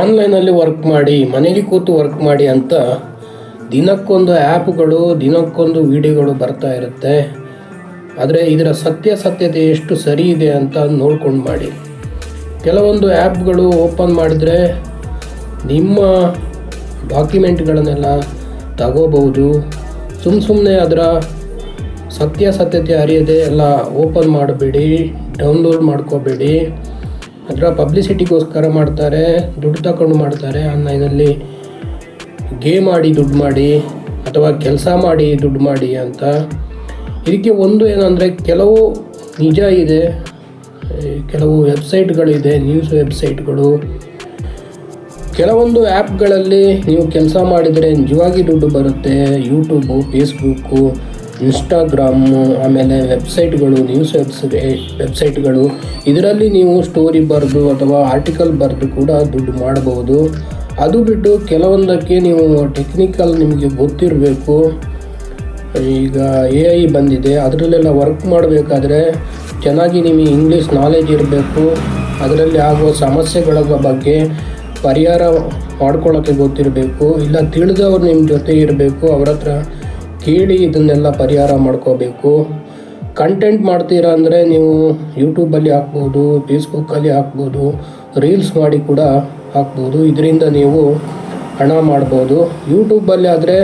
ಆನ್ಲೈನಲ್ಲಿ ವರ್ಕ್ ಮಾಡಿ ಮನೇಲಿ ಕೂತು ವರ್ಕ್ ಮಾಡಿ ಅಂತ ದಿನಕ್ಕೊಂದು ಆ್ಯಪ್ಗಳು, ದಿನಕ್ಕೊಂದು ವಿಡಿಯೋಗಳು ಬರ್ತಾ ಇರುತ್ತೆ. ಆದರೆ ಇದರ ಸತ್ಯಾಸತ್ಯತೆ ಎಷ್ಟು ಸರಿ ಇದೆ ಅಂತ ನೋಡ್ಕೊಂಡು ಮಾಡಿ. ಕೆಲವೊಂದು ಆ್ಯಪ್ಗಳು ಓಪನ್ ಮಾಡಿದರೆ ನಿಮ್ಮ ಡಾಕ್ಯುಮೆಂಟ್ಗಳನ್ನೆಲ್ಲ ತಗೋಬಹುದು. ಸುಮ್ಮ ಸುಮ್ಮನೆ ಅದರ ಸತ್ಯಾಸತ್ಯತೆ ಅರಿಯದೆ ಎಲ್ಲ ಓಪನ್ ಮಾಡಬೇಡಿ, ಡೌನ್ಲೋಡ್ ಮಾಡ್ಕೋಬೇಡಿ. ಅದರ ಪಬ್ಲಿಸಿಟಿಗೋಸ್ಕರ ಮಾಡ್ತಾರೆ, ದುಡ್ಡು ತಗೊಂಡು ಮಾಡ್ತಾರೆ. ಆನ್ಲೈನಲ್ಲಿ ಗೇಮ್ ಆಡಿ ದುಡ್ಡು ಮಾಡಿ, ಅಥವಾ ಕೆಲಸ ಮಾಡಿ ದುಡ್ಡು ಮಾಡಿ ಅಂತ. ಇದಕ್ಕೆ ಒಂದು ಏನಂದರೆ, ಕೆಲವು ನಿಜ ಇದೆ, ಕೆಲವು ವೆಬ್ಸೈಟ್ಗಳಿದೆ ನ್ಯೂಸ್ ವೆಬ್ಸೈಟ್ಗಳು ಕೆಲವೊಂದು ಆ್ಯಪ್ಗಳಲ್ಲಿ ನೀವು ಕೆಲಸ ಮಾಡಿದರೆ ನಿಜವಾಗಿ ದುಡ್ಡು ಬರುತ್ತೆ. ಯೂಟ್ಯೂಬು ಫೇಸ್ಬುಕ್ಕು ಇನ್ಸ್ಟಾಗ್ರಾಮು ಆಮೇಲೆ ವೆಬ್ಸೈಟ್ಗಳು ನ್ಯೂಸ್ ವೆಬ್ಸ್ ವೆಬ್ಸೈಟ್ಗಳು ಇದರಲ್ಲಿ ನೀವು ಸ್ಟೋರಿ ಬರೆದು ಅಥವಾ ಆರ್ಟಿಕಲ್ ಬರೆದು ಕೂಡ ದುಡ್ಡು ಮಾಡಬಹುದು ಅದು ಬಿಟ್ಟು ಕೆಲವೊಂದಕ್ಕೆ ನೀವು ಟೆಕ್ನಿಕಲ್ ನಿಮಗೆ ಗೊತ್ತಿರಬೇಕು. ಈಗ ಎ ಐ ಬಂದಿದೆ, ಅದರಲ್ಲೆಲ್ಲ ವರ್ಕ್ ಮಾಡಬೇಕಾದ್ರೆ ಚೆನ್ನಾಗಿ ನಿಮಗೆ ಇಂಗ್ಲೀಷ್ ನಾಲೆಜ್ ಇರಬೇಕು. ಅದರಲ್ಲಿ ಆಗುವ ಸಮಸ್ಯೆಗಳ ಬಗ್ಗೆ ಪರಿಹಾರ ಮಾಡ್ಕೊಳ್ಳೋಕ್ಕೆ ಗೊತ್ತಿರಬೇಕು. ಇಲ್ಲ ತಿಳಿದವ್ರು ನಿಮ್ಮ ಜೊತೆ ಇರಬೇಕು, ಅವ್ರ ಹತ್ರ ಕೇಳಿ ಇದನ್ನೆಲ್ಲ ಪರಿಹಾರ ಮಾಡ್ಕೋಬೇಕು. ಕಂಟೆಂಟ್ ಮಾಡ್ತೀರಾ ಅಂದರೆ ನೀವು ಯೂಟ್ಯೂಬಲ್ಲಿ ಹಾಕ್ಬೋದು ಫೇಸ್ಬುಕ್ಕಲ್ಲಿ ಹಾಕ್ಬೋದು ರೀಲ್ಸ್ ಮಾಡಿ ಕೂಡ ಹಾಕ್ಬೋದು. ಇದರಿಂದ ನೀವು ಹಣ ಮಾಡ್ಬೋದು. ಯೂಟ್ಯೂಬಲ್ಲಿ ಆದರೆ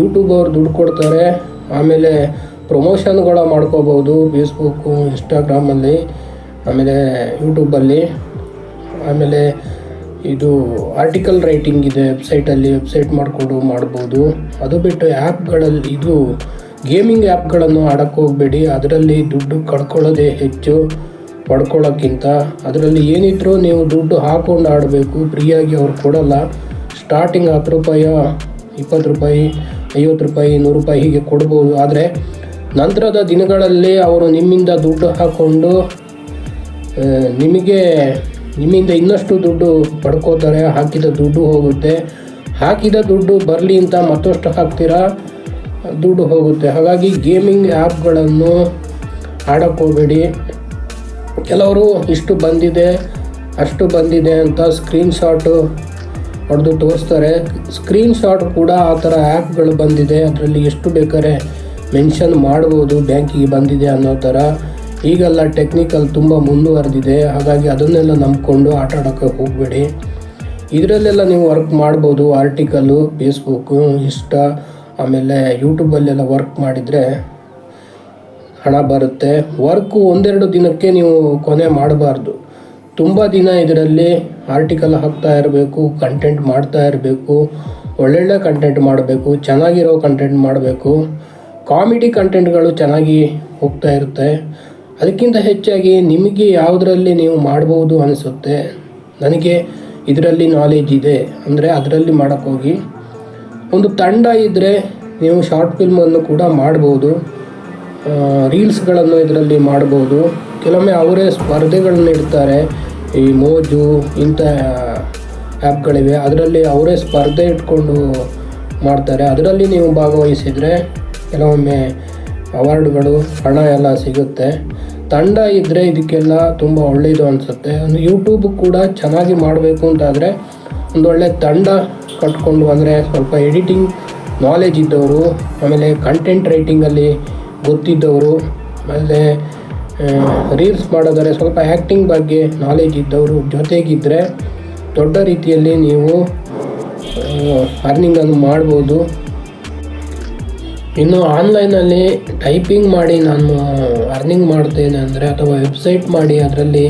ಯೂಟ್ಯೂಬ್ ಅವ್ರು ದುಡ್ಡು ಕೊಡ್ತಾರೆ. ಆಮೇಲೆ ಪ್ರಮೋಷನ್ಗಳ ಮಾಡ್ಕೋಬೋದು ಫೇಸ್ಬುಕ್ಕು ಇನ್ಸ್ಟಾಗ್ರಾಮಲ್ಲಿ ಆಮೇಲೆ ಯೂಟ್ಯೂಬಲ್ಲಿ ಆಮೇಲೆ ಇದು ಆರ್ಟಿಕಲ್ ರೈಟಿಂಗ್ ಇದೆ ವೆಬ್ಸೈಟಲ್ಲಿ ವೆಬ್ಸೈಟ್ ಮಾಡಿಕೊಂಡು ಮಾಡ್ಬೋದು. ಅದು ಬಿಟ್ಟು ಆ್ಯಪ್ಗಳಲ್ಲಿ ಇದು ಗೇಮಿಂಗ್ ಆ್ಯಪ್ಗಳನ್ನು ಆಡೋಕ್ಕೆ ಹೋಗಬೇಡಿ. ಅದರಲ್ಲಿ ದುಡ್ಡು ಕಳ್ಕೊಳ್ಳೋದೇ ಹೆಚ್ಚು ಪಡ್ಕೊಳ್ಳೋಕ್ಕಿಂತ. ಅದರಲ್ಲಿ ಏನಿದ್ರೂ ನೀವು ದುಡ್ಡು ಹಾಕ್ಕೊಂಡು ಆಡಬೇಕು. ಫ್ರೀಯಾಗಿ ಅವ್ರು ಕೊಡಲ್ಲ. ಸ್ಟಾರ್ಟಿಂಗ್ ಹತ್ತು ರೂಪಾಯಿ, ಇಪ್ಪತ್ತು ರೂಪಾಯಿ, ಐವತ್ತು ರೂಪಾಯಿ, ನೂರು ರೂಪಾಯಿ ಹೀಗೆ ಕೊಡ್ಬೋದು. ಆದರೆ ನಂತರದ ದಿನಗಳಲ್ಲಿ ಅವರು ನಿಮ್ಮಿಂದ ದುಡ್ಡು ಹಾಕ್ಕೊಂಡು ನಿಮಗೆ ನಿಮ್ಮಿಂದ ಇನ್ನಷ್ಟು ದುಡ್ಡು ಪಡ್ಕೋತಾರೆ, ಹಾಕಿದ ದುಡ್ಡು ಹೋಗುತ್ತೆ. ಹಾಕಿದ ದುಡ್ಡು ಬರಲಿ ಅಂತ ಮತ್ತಷ್ಟು ಹಾಕ್ತೀರಾ? ದುಡ್ಡು ಹೋಗುತ್ತೆ. ಹಾಗಾಗಿ ಗೇಮಿಂಗ್ ಆ್ಯಪ್ಗಳನ್ನು ಆಡೋಕ್ಕೆ ಹೋಗಬೇಡಿ ಕೆಲವರು ಇಷ್ಟು ಬಂದಿದೆ, ಅಷ್ಟು ಬಂದಿದೆ ಅಂತ ಸ್ಕ್ರೀನ್ಶಾಟು ಹೊಡೆದು ತೋರಿಸ್ತಾರೆ. ಸ್ಕ್ರೀನ್ಶಾಟ್ ಕೂಡ ಆ ಥರ ಆ್ಯಪ್ಗಳು ಬಂದಿದೆ. ಅದರಲ್ಲಿ ಎಷ್ಟು ಬೇಕಾದ್ರೆ ಮೆನ್ಷನ್ ಮಾಡ್ಬೋದು ಬ್ಯಾಂಕಿಗೆ ಬಂದಿದೆ ಅನ್ನೋ ಥರ. ಈಗೆಲ್ಲ ಟೆಕ್ನಿಕಲ್ ತುಂಬ ಮುಂದುವರೆದಿದೆ. ಹಾಗಾಗಿ ಅದನ್ನೆಲ್ಲ ನಂಬಿಕೊಂಡು ಆಟ ಆಡೋಕ್ಕೆ ಹೋಗಬೇಡಿ. ಇದರಲ್ಲೆಲ್ಲ ನೀವು ವರ್ಕ್ ಮಾಡ್ಬೋದು ಆರ್ಟಿಕಲ್ಲು ಫೇಸ್ಬುಕ್ಕು ಇನ್ಸ್ಟಾ ಆಮೇಲೆ ಯೂಟ್ಯೂಬಲ್ಲೆಲ್ಲ ವರ್ಕ್ ಮಾಡಿದರೆ ಹಣ ಬರುತ್ತೆ. ವರ್ಕು ಒಂದೆರಡು ದಿನಕ್ಕೆ ನೀವು ಕೊನೆ ಮಾಡಬಾರ್ದು. ತುಂಬ ದಿನ ಇದರಲ್ಲಿ ಆರ್ಟಿಕಲ್ ಹಾಕ್ತಾ ಇರಬೇಕು ಕಂಟೆಂಟ್ ಮಾಡ್ತಾ ಇರಬೇಕು, ಒಳ್ಳೊಳ್ಳೆ ಕಂಟೆಂಟ್ ಮಾಡಬೇಕು, ಚೆನ್ನಾಗಿರೋ ಕಂಟೆಂಟ್ ಮಾಡಬೇಕು. ಕಾಮಿಡಿ ಕಂಟೆಂಟ್ಗಳು ಚೆನ್ನಾಗಿ ಹೋಗ್ತಾ ಇರುತ್ತೆ. ಅದಕ್ಕಿಂತ ಹೆಚ್ಚಾಗಿ ನಿಮಗೆ ಯಾವುದರಲ್ಲಿ ನೀವು ಮಾಡಬಹುದು ಅನಿಸುತ್ತೆ? ನನಗೆ ಇದರಲ್ಲಿ ನಾಲೆಜ್ ಇದೆ. ಅಂದರೆ ಅದರಲ್ಲಿ ಮಾಡೋಕ್ಕೋಗಿ. ಒಂದು ತಂಡ ಇದ್ದರೆ ನೀವು ಶಾರ್ಟ್ ಫಿಲ್ಮನ್ನು ಕೂಡ ಮಾಡ್ಬೋದು. ರೀಲ್ಸ್ಗಳನ್ನು ಇದರಲ್ಲಿ ಮಾಡ್ಬೋದು. ಕೆಲವೊಮ್ಮೆ ಅವರೇ ಸ್ಪರ್ಧೆಗಳನ್ನ ಇಡ್ತಾರೆ. ಈ ಮೋಜು, ಇಂಥ ಆ್ಯಪ್ಗಳಿವೆ. ಅದರಲ್ಲಿ ಅವರೇ ಸ್ಪರ್ಧೆ ಇಟ್ಕೊಂಡು ಮಾಡ್ತಾರೆ. ಅದರಲ್ಲಿ ನೀವು ಭಾಗವಹಿಸಿದರೆ ಕೆಲವೊಮ್ಮೆ ಅವಾರ್ಡ್ಗಳು, ಹಣ ಎಲ್ಲ ಸಿಗುತ್ತೆ. ತಂಡ ಇದ್ದರೆ ಇದಕ್ಕೆಲ್ಲ ತುಂಬ ಒಳ್ಳೆಯದು ಅನಿಸುತ್ತೆ. ಒಂದು ಯೂಟ್ಯೂಬ್ ಕೂಡ ಚೆನ್ನಾಗಿ ಮಾಡಬೇಕು ಅಂತಾದರೆ ಒಂದು ಒಳ್ಳೆ ತಂಡ ಕಟ್ಕೊಂಡು ಅಂದರೆ ಸ್ವಲ್ಪ ಎಡಿಟಿಂಗ್ ನಾಲೆಜ್ ಇದ್ದವರು, ಆಮೇಲೆ ಕಂಟೆಂಟ್ ರೈಟಿಂಗಲ್ಲಿ ಗೊತ್ತಿದ್ದವರು, ಆಮೇಲೆ ರೀಲ್ಸ್ ಮಾಡೋದಾದ್ರೆ ಸ್ವಲ್ಪ ಆ್ಯಕ್ಟಿಂಗ್ ಬಗ್ಗೆ ನಾಲೆಜ್ ಇದ್ದವರು ಜೊತೆಗಿದ್ದರೆ ದೊಡ್ಡ ರೀತಿಯಲ್ಲಿ ನೀವು ಅರ್ನಿಂಗನ್ನು ಮಾಡ್ಬೋದು. ಇನ್ನು ಆನ್ಲೈನಲ್ಲಿ ಟೈಪಿಂಗ್ ಮಾಡಿ ನಾನು ಅರ್ನಿಂಗ್ ಮಾಡ್ತೇನೆ ಅಂದರೆ ಅಥವಾ ವೆಬ್ಸೈಟ್ ಮಾಡಿ ಅದರಲ್ಲಿ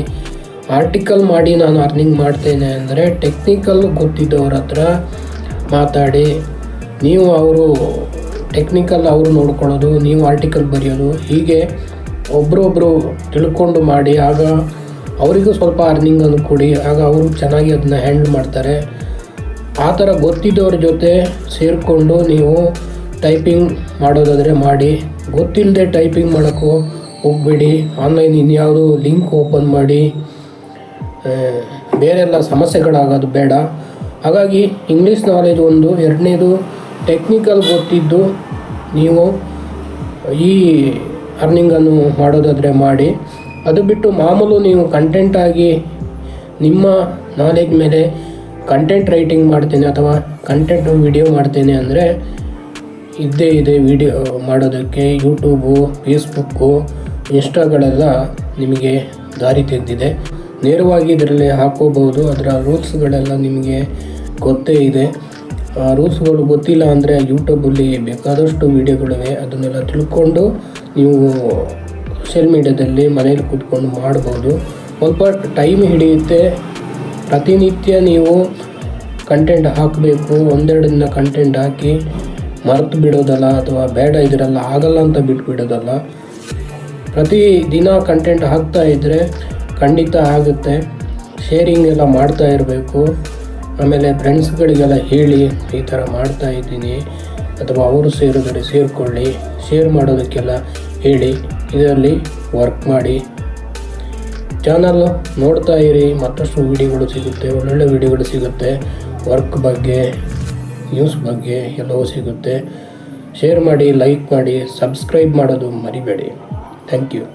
ಆರ್ಟಿಕಲ್ ಮಾಡಿ ನಾನು ಅರ್ನಿಂಗ್ ಮಾಡ್ತೇನೆ ಅಂದರೆ ಟೆಕ್ನಿಕಲ್ ಗೊತ್ತಿದ್ದವ್ರ ಹತ್ರ ಮಾತಾಡಿ. ನೀವು ಅವರು ಟೆಕ್ನಿಕಲ್ ಅವರು ನೋಡ್ಕೊಳ್ಳೋದು, ನೀವು ಆರ್ಟಿಕಲ್ ಬರೆಯೋದು, ಹೀಗೆ ಒಬ್ಬರೊಬ್ಬರು ತಿಳ್ಕೊಂಡು ಮಾಡಿ, ಆಗ ಅವರಿಗೂ ಸ್ವಲ್ಪ ಅರ್ನಿಂಗನ್ನು ಕೊಡಿ, ಆಗ ಅವರು ಚೆನ್ನಾಗಿ ಅದನ್ನ ಹ್ಯಾಂಡಲ್ ಮಾಡ್ತಾರೆ. ಆ ಥರ ಗೊತ್ತಿದ್ದವ್ರ ಜೊತೆ ಸೇರಿಕೊಂಡು ನೀವು ಟೈಪಿಂಗ್ ಮಾಡೋದಾದರೆ ಮಾಡಿ. ಗೊತ್ತಿಲ್ಲದೆ ಟೈಪಿಂಗ್ ಮಾಡೋಕ್ಕೂ ಹೋಗಬೇಡಿ. ಆನ್ಲೈನ್ ಇನ್ಯಾವುದು ಲಿಂಕ್ ಓಪನ್ ಮಾಡಿ. ಬೇರೆಲ್ಲ ಸಮಸ್ಯೆಗಳಾಗೋದು ಬೇಡ. ಹಾಗಾಗಿ ಇಂಗ್ಲೀಷ್ ನಾಲೆಜ್ ಒಂದು. ಎರಡನೇದು, ಟೆಕ್ನಿಕಲ್ ಗೊತ್ತಿದ್ದು ನೀವು ಈ ಅರ್ನಿಂಗನ್ನು ಮಾಡೋದಾದರೆ ಮಾಡಿ. ಅದು ಬಿಟ್ಟು ಮಾಮೂಲು ನೀವು ಕಂಟೆಂಟಾಗಿ ನಿಮ್ಮ ನಾಲೆಜ್ ಮೇಲೆ ಕಂಟೆಂಟ್ ರೈಟಿಂಗ್ ಮಾಡ್ತೇನೆ ಅಥವಾ ಕಂಟೆಂಟ್ ವಿಡಿಯೋ ಮಾಡ್ತೇನೆ ಅಂದರೆ ಇದ್ದೇ ಇದೆ ವಿಡಿಯೋ ಮಾಡೋದಕ್ಕೆ ಯೂಟ್ಯೂಬು ಫೇಸ್ಬುಕ್ಕು ಇನ್ಸ್ಟಾಗಳೆಲ್ಲ ನಿಮಗೆ ದಾರಿ ತೆಗೆದಿದೆ. ನೇರವಾಗಿ ಇದರಲ್ಲಿ ಹಾಕೋಬಹುದು ಅದರ ರೂಲ್ಸ್ಗಳೆಲ್ಲ ನಿಮಗೆ ಗೊತ್ತೇ ಇದೆ. ಆ ರೂಲ್ಸ್ಗಳು ಗೊತ್ತಿಲ್ಲ ಅಂದರೆ ಯೂಟ್ಯೂಬಲ್ಲಿ ಬೇಕಾದಷ್ಟು ವೀಡಿಯೋಗಳಿವೆ ಅದನ್ನೆಲ್ಲ ತಿಳ್ಕೊಂಡು ನೀವು ಸೋಷಿಯಲ್ ಮೀಡ್ಯಾದಲ್ಲಿ ಮನೇಲಿ ಕೂತ್ಕೊಂಡು ಮಾಡ್ಬೋದು. ಸ್ವಲ್ಪ ಟೈಮ್ ಹಿಡಿಯುತ್ತೆ. ಪ್ರತಿನಿತ್ಯ ನೀವು ಕಂಟೆಂಟ್ ಹಾಕಬೇಕು. ಒಂದೆರಡು ದಿನ ಕಂಟೆಂಟ್ ಹಾಕಿ ಮರೆತು ಬಿಡೋದಲ್ಲ ಅಥವಾ ಬೇಡ ಇದರಲ್ಲ ಆಗಲ್ಲ ಅಂತ ಬಿಟ್ಬಿಡೋದಲ್ಲ. ಪ್ರತಿ ದಿನ ಕಂಟೆಂಟ್ ಹಾಕ್ತಾ ಇದ್ದರೆ ಖಂಡಿತ ಆಗುತ್ತೆ. ಶೇರಿಂಗ್ ಎಲ್ಲ ಮಾಡ್ತಾ ಇರಬೇಕು. ಆಮೇಲೆ ಫ್ರೆಂಡ್ಸ್ಗಳಿಗೆಲ್ಲ ಹೇಳಿ, ಈ ಥರ ಮಾಡ್ತಾ ಇದ್ದೀನಿ. ಅಥವಾ ಅವರು ಸೇರಿದರೆ ಸೇರಿಕೊಳ್ಳಿ. ಶೇರ್ ಮಾಡೋದಕ್ಕೆಲ್ಲ ಹೇಳಿ, ಇದರಲ್ಲಿ ವರ್ಕ್ ಮಾಡಿ. ಚಾನಲ್ ನೋಡ್ತಾ ಇರಿ, ಮತ್ತಷ್ಟು ವಿಡಿಯೋಗಳು ಸಿಗುತ್ತೆ, ಒಳ್ಳೊಳ್ಳೆ ವಿಡಿಯೋಗಳು ಸಿಗುತ್ತೆ. ವರ್ಕ್ ಬಗ್ಗೆ. ನ್ಯೂಸ್ ಬಗ್ಗೆ ಎಲ್ಲವೂ ಸಿಗುತ್ತೆ. ಶೇರ್ ಮಾಡಿ ಲೈಕ್ ಮಾಡಿ ಸಬ್ಸ್ಕ್ರೈಬ್ ಮಾಡೋದು ಮರಿಬೇಡಿ. Thank you